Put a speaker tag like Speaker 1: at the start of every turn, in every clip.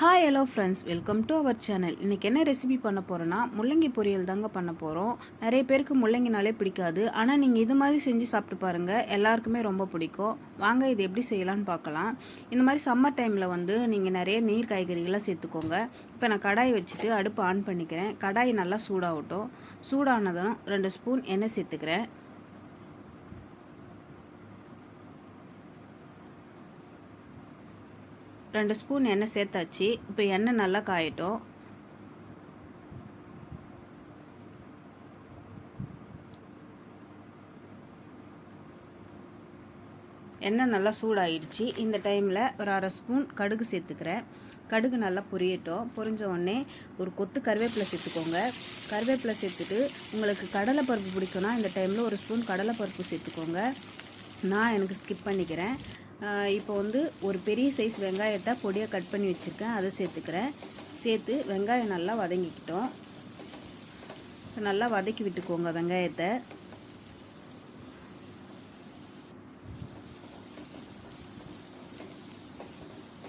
Speaker 1: Hi hello friends welcome to our channel இன்றைக்கி என்ன recipe பண்ண போகிறோன்னா முள்ளங்கி பொரியல் தாங்க பண்ண போகிறோம் நிறைய பேருக்கு முள்ளங்கினாலே பிடிக்காது. ஆனால் நீங்கள் இது மாதிரி செஞ்சு சாப்பிட்டு பாருங்கள் எல்லாருக்குமே ரொம்ப பிடிக்கும். வாங்க இது எப்படி செய்யலான்னு பார்க்கலாம். இந்த மாதிரி சம்மர் டைமில் வந்து நீங்கள் நிறைய நீர் காய்கறிகளாக சேர்த்துக்கோங்க. இப்போ நான் கடாய் வச்சுட்டு அடுப்பு ஆன் பண்ணிக்கிறேன். கடாய் நல்லா சூடாகட்டும். சூடானதும் ரெண்டு ஸ்பூன் எண்ணெய் சேர்த்துக்கிறேன். ரெண்டு ஸ்பூன் எண்ணெய் சேர்த்தாச்சு. இப்போ எண்ணெய் நல்லா காயட்டும். எண்ணெய் நல்லா சூடாயிடுச்சு. இந்த டைமில் ஒரு அரை ஸ்பூன் கடுகு சேர்த்துக்கிறேன். கடுகு நல்லா பொரியட்டும். பொரிஞ்ச உடனே ஒரு கொத்து கருவேப்பிலை சேர்த்துக்கோங்க. கருவேப்பிலை சேர்த்துட்டு உங்களுக்கு கடலைப்பருப்பு பிடிக்கும்னா இந்த டைமில் ஒரு ஸ்பூன் கடலைப்பருப்பு சேர்த்துக்கோங்க. நான் எனக்கு ஸ்கிப் பண்ணிக்கிறேன். இப்போ வந்து ஒரு பெரிய சைஸ் வெங்காயத்தை பொடியாக கட் பண்ணி வச்சுருக்கேன். அதை சேர்த்துக்கிறேன். சேர்த்து வெங்காயம் நல்லா வதங்கிக்கிட்டோம். நல்லா வதக்கி விட்டுக்கோங்க வெங்காயத்தை.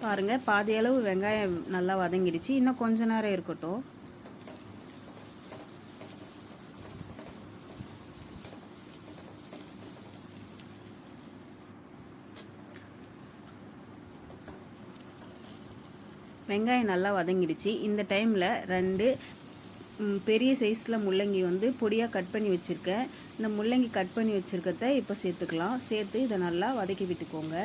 Speaker 1: பாருங்கள் பாதி அளவு வெங்காயம் நல்லா வதங்கிடுச்சு. இன்னும் கொஞ்ச நேரம் இருக்கட்டும். வெங்காயம் நல்லா வதங்கிடுச்சு. இந்த டைமில் ரெண்டு பெரிய சைஸில் முள்ளங்கி வந்து பொடியாக கட் பண்ணி வச்சுருக்கேன். இந்த முள்ளங்கி கட் பண்ணி வச்சுருக்கத இப்போ சேர்த்துக்கலாம். சேர்த்து இதை நல்லா வதக்கி விட்டுக்கோங்க.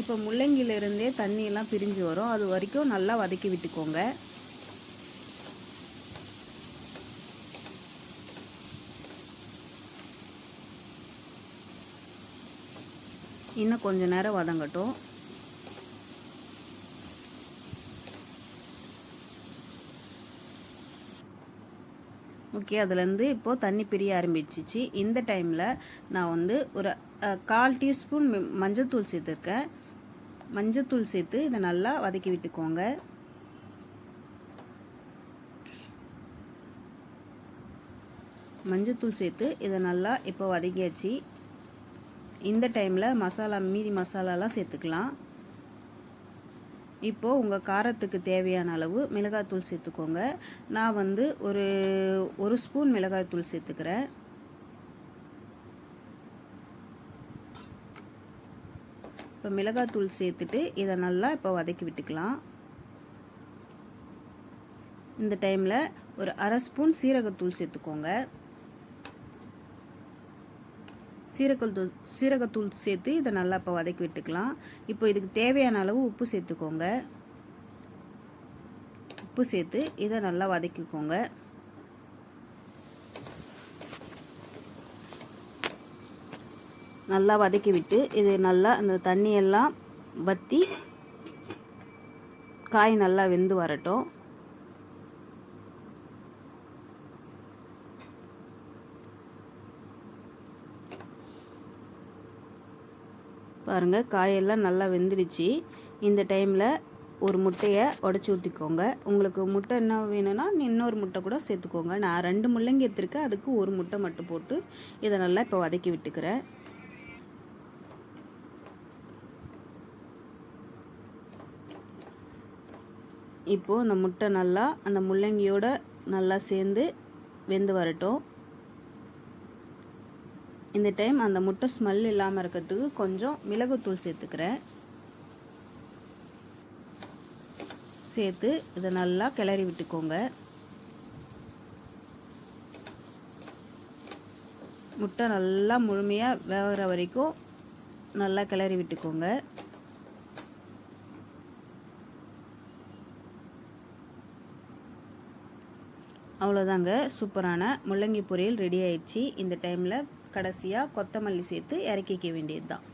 Speaker 1: இப்போ முள்ளங்கியிலிருந்தே தண்ணியெல்லாம் பிரிஞ்சு வரும். அது வரைக்கும் நல்லா வதக்கி விட்டுக்கோங்க. இன்னும் கொஞ்ச நேரம் வதங்கட்டும். ஓகே அதுலேருந்து இப்போது தண்ணி பிரிய ஆரம்பிச்சிச்சு. இந்த டைமில் நான் வந்து ஒரு கால் டீஸ்பூன் மஞ்சத்தூள் சேர்த்துருக்கேன். மஞ்சத்தூள் சேர்த்து இதை நல்லா வதக்கி விட்டுக்கோங்க. மஞ்சத்தூள் சேர்த்து இதை நல்லா இப்போ வதக்கியாச்சு. இந்த டைமில் மசாலா மீதி மசாலாலாம் சேர்த்துக்கலாம். இப்போது உங்கள் காரத்துக்கு தேவையான அளவு மிளகாய்த்தூள் சேர்த்துக்கோங்க. நான் வந்து ஒரு ஒரு ஸ்பூன் மிளகாய்த்தூள் சேர்த்துக்கிறேன். இப்போ மிளகாய்த்தூள் சேர்த்துட்டு இதை நல்லா இப்போ வதக்கி விட்டுக்கலாம். இந்த டைமில் ஒரு அரை ஸ்பூன் சீரகத்தூள் சேர்த்துக்கோங்க. சீரகத்தூள் சீரகத்தூள் சேர்த்து இதை நல்லா இப்போ வதக்கி விட்டுக்கலாம். இப்போ இதுக்கு தேவையான அளவு உப்பு சேர்த்துக்கோங்க. உப்பு சேர்த்து இதை நல்லா வதக்கிக்கோங்க. நல்லா வதக்கி விட்டு இது நல்லா அந்த தண்ணியெல்லாம் வற்றி காய் நல்லா வெந்து வரட்டும். பாருங்கள் காயெல்லாம் நல்லா வெந்துடுச்சு. இந்த டைமில் ஒரு முட்டையை உடச்சி ஊற்றிக்கோங்க உங்களுக்கு முட்டை என்ன வேணும்னா இன்னொரு முட்டை கூட சேர்த்துக்கோங்க. நான் ரெண்டு முள்ளங்கி எடுத்துருக்கேன். அதுக்கு ஒரு முட்டை மட்டும் போட்டு இதை நல்லா இப்போ வதக்கி விட்டுக்கிறேன். இப்போது அந்த முட்டை நல்லா அந்த முள்ளங்கியோட நல்லா சேர்ந்து வெந்து வரட்டும். இந்த டைம் அந்த முட்டை ஸ்மெல் இல்லாமல் இருக்கிறதுக்கு கொஞ்சம் மிளகுத்தூள் சேர்த்துக்கிறேன். சேர்த்து இதை நல்லா கிளறி விட்டுக்கோங்க. முட்டை நல்லா முழுமையாக வேகிற வரைக்கும் நல்லா கிளறி விட்டுக்கோங்க. அவ்வளோதாங்க சூப்பரான முள்ளங்கி பொரியல் ரெடி ஆயிடுச்சு. இந்த டைமில் கடைசியாக கொத்தமல்லி சேர்த்து இறக்கிக்க வேண்டியது தான்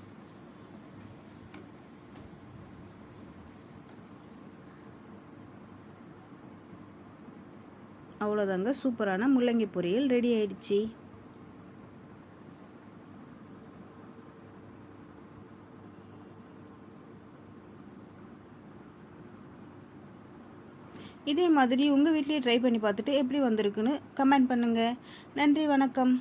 Speaker 1: அவ்வளோதாங்க சூப்பரான முள்ளங்கி பொரியல் ரெடி ஆயிடுச்சு. இதே மாதிரி உங்கள் வீட்லேயே ட்ரை பண்ணி பார்த்துட்டு எப்படி வந்திருக்குன்னு கமெண்ட் பண்ணுங்கள் நன்றி வணக்கம்.